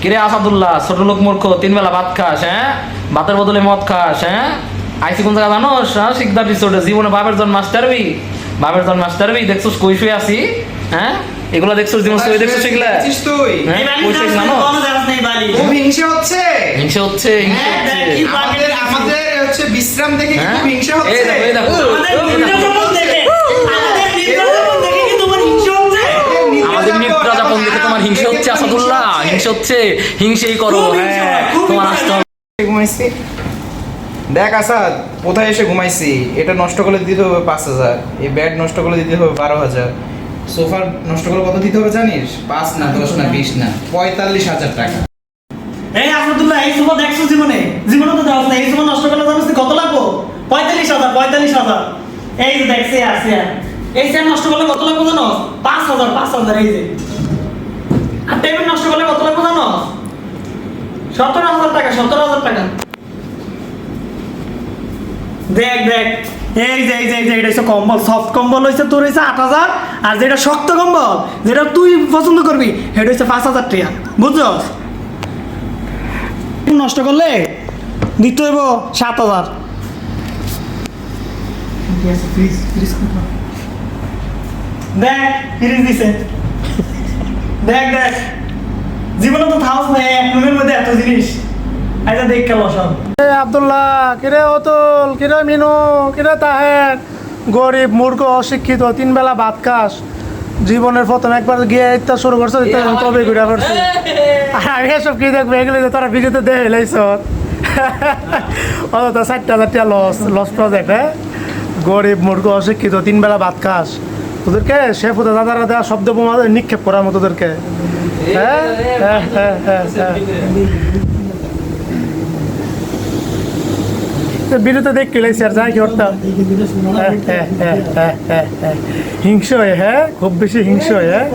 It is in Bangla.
কিরে আসাদুল্লাহ ছোট লোক মূর্খ তিন বেলা ভাত খাস হ্যাঁ? ভাতের বদলে মদ খাস হ্যাঁ? আইসি কোন জায়গা জানোস? হ্যাঁ শিকদার রিসোর্টে জীবনে বাপের জন মাস্টারবি বাপের জন মাস্টারবি দেখছোস কই শুয়ে আছি? হ্যাঁ? এগুলো দেখছোস জীবন শুয়ে দেখছোস এগুলা? দেখছিস তুই? হ্যাঁ, খুব হিংসে হচ্ছে? হিংসে হচ্ছে হ্যাঁ, কি আমাদের আমাদের হচ্ছে বিশ্রাম দেখে কি হ্যাঁ? খুব হিংসে এই হচ্ছে? দেখো, এই দেখো। আমাদের নিদ্রা যাপন দেখে। তোমার হিংসে হচ্ছে? আসাদুল্লাহ। হিংসে হচ্ছে হিংসেই করো হ্যাঁ তোমার আসতে ঘুমাইছি। দেখ আসাদ কোথায় এসে ঘুমাইছি? এটা নষ্ট করলে দিতে হবে পাঁচ হাজার এই ব্যাড নষ্ট করলে দিতে হবে বারো হাজার। সোফার নষ্ট করলে কত দিতে হবে জানিস? পাঁচ না দশ না বিশ না পঁয়তাল্লিশ হাজার টাকা। এই আসাদুল্লাহ এই সুমা দেখছ জীবনে? জীবনে তো দাও এই সুমা নষ্ট করলে জানিস কত লাগবো পঁয়তাল্লিশ হাজার পঁয়তাল্লিশ হাজার। এই যে দেখ চেয়ার চেয়ার এই চেয়ার নষ্ট করলে কত লাগবো জানো? পাঁচ হাজার পাঁচ হাজার এই যে আর টেবিল নষ্ট করলে কত লাগবো জানো সতেরো হাজার টাকা সতেরো হাজার টাকা। দেখ দেখ এই যে এই যে এই যে এটা হচ্ছে কম্বল। সফট কম্বল হয়েছে তোর হয়েছে আট হাজার আর যেটা শক্ত কম্বল যেটা তুই পছন্দ করবি সেটা হচ্ছে পাঁচ হাজার টাকা। বুঝছস? নষ্ট করলে দিতে হইব সাত হাজার। দেখ ফ্রিজ দিছে। দেখ দেখ। জীবনে তো থাউস নেই জিনিস আচ্ছা দেখ সব। এ আব্দুল্লাহ কিরে অতুল কিরে মিনু কিরে তাহের? গরিব মূর্খ অশিক্ষিত তিন বেলা ভাত খাস। জীবনের প্রথম একবার গিয়ে ইত্যা শুরু করছ কবে ঘুরে পড়ছে আর আমি এসব কি দেখব? এগুলো তোরা ভিডিওতে দেখে লাইছ। অত হাজার টাকা লস লস প্রজেক্ট হ্যাঁ? গরিব মূর্খ অশিক্ষিত তিন বেলা ভাত খাস। তোদেরকে সে পথে দাদারা দেওয়া শব্দ বোমা নিক্ষেপ করার মতো তোদেরকে। হ্যাঁ? হ্যাঁ হ্যাঁ হ্যাঁ হ্যাঁ। বিরুদ্ধে দেখ কেলেছি আর যাই কি করতাম হিংস হয়ে হ্যাঁ খুব বেশি হিংস হয়ে হ্যাঁ?